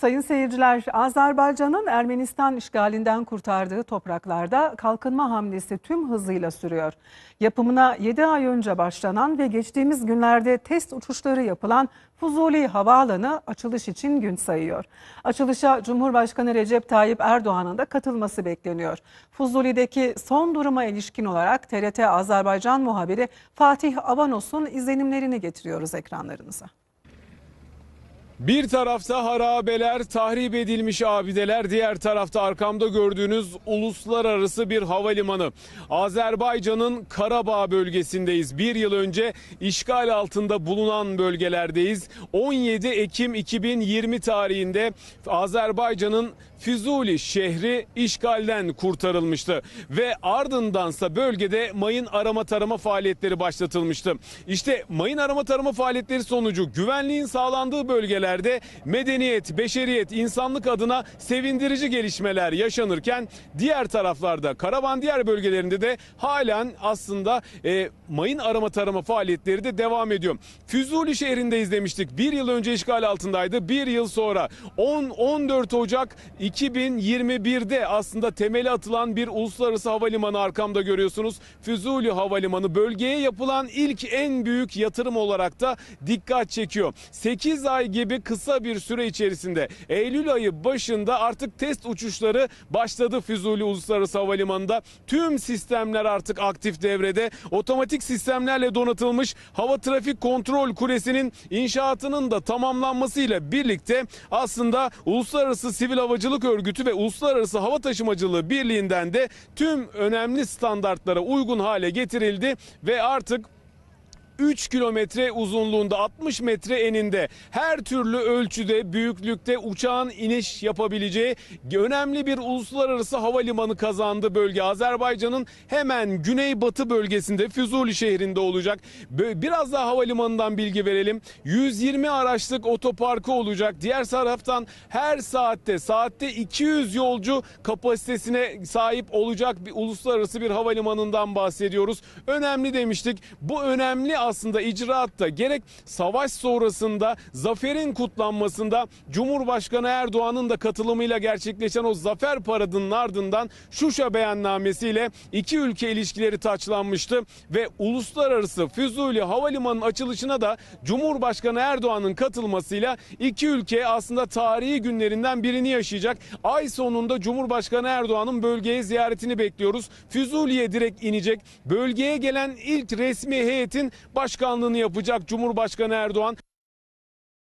Sayın seyirciler, Azerbaycan'ın Ermenistan işgalinden kurtardığı topraklarda kalkınma hamlesi tüm hızıyla sürüyor. Yapımına 7 ay önce başlanan ve geçtiğimiz günlerde test uçuşları yapılan Fuzuli Havaalanı açılış için gün sayıyor. Açılışa Cumhurbaşkanı Recep Tayyip Erdoğan'ın da katılması bekleniyor. Fuzuli'deki son duruma ilişkin olarak TRT Azerbaycan muhabiri Fatih Avanos'un izlenimlerini getiriyoruz ekranlarınıza. Bir tarafta harabeler, tahrip edilmiş abideler, diğer tarafta arkamda gördüğünüz uluslararası bir havalimanı. Azerbaycan'ın Karabağ bölgesindeyiz. Bir yıl önce işgal altında bulunan bölgelerdeyiz. 17 Ekim 2020 tarihinde Azerbaycan'ın Füzuli şehri işgalden kurtarılmıştı ve ardındansa bölgede mayın arama tarama faaliyetleri başlatılmıştı. İşte mayın arama tarama faaliyetleri sonucu güvenliğin sağlandığı bölgelerde medeniyet, beşeriyet, insanlık adına sevindirici gelişmeler yaşanırken diğer taraflarda Karavan diğer bölgelerinde de halen aslında e, mayın arama tarama faaliyetleri de devam ediyor. Füzuli şehrinde izlemiştik. Bir yıl önce işgal altındaydı. Bir yıl sonra 10-14 Ocak 2021'de aslında temeli atılan bir uluslararası havalimanı arkamda görüyorsunuz. Füzuli Havalimanı bölgeye yapılan ilk en büyük yatırım olarak da dikkat çekiyor. 8 ay gibi kısa bir süre içerisinde Eylül ayı başında artık test uçuşları başladı Füzuli Uluslararası Havalimanı'nda. Tüm sistemler artık aktif devrede. Otomatik sistemlerle donatılmış hava trafik kontrol kulesinin inşaatının da tamamlanmasıyla birlikte aslında Uluslararası Sivil Havacılık Örgütü ve Uluslararası Hava Taşımacılığı Birliği'nden de tüm önemli standartlara uygun hale getirildi ve artık 3 kilometre uzunluğunda 60 metre eninde her türlü ölçüde büyüklükte uçağın iniş yapabileceği önemli bir uluslararası havalimanı kazandı bölge. Azerbaycan'ın hemen güneybatı bölgesinde Füzuli şehrinde olacak. Biraz daha havalimanından bilgi verelim. 120 araçlık otoparkı olacak. Diğer taraftan her saatte saatte 200 yolcu kapasitesine sahip olacak bir uluslararası bir havalimanından bahsediyoruz. Önemli demiştik. Bu önemli aslında icraatta gerek savaş sonrasında zaferin kutlanmasında Cumhurbaşkanı Erdoğan'ın da katılımıyla gerçekleşen o zafer paradının ardından Şuşa beyannamesiyle iki ülke ilişkileri taçlanmıştı ve uluslararası Füzuli Havalimanı'nın açılışına da Cumhurbaşkanı Erdoğan'ın katılmasıyla iki ülke aslında tarihi günlerinden birini yaşayacak. Ay sonunda Cumhurbaşkanı Erdoğan'ın bölgeye ziyaretini bekliyoruz. Füzuli'ye direkt inecek. Bölgeye gelen ilk resmi heyetin başkanlığını yapacak Cumhurbaşkanı Erdoğan.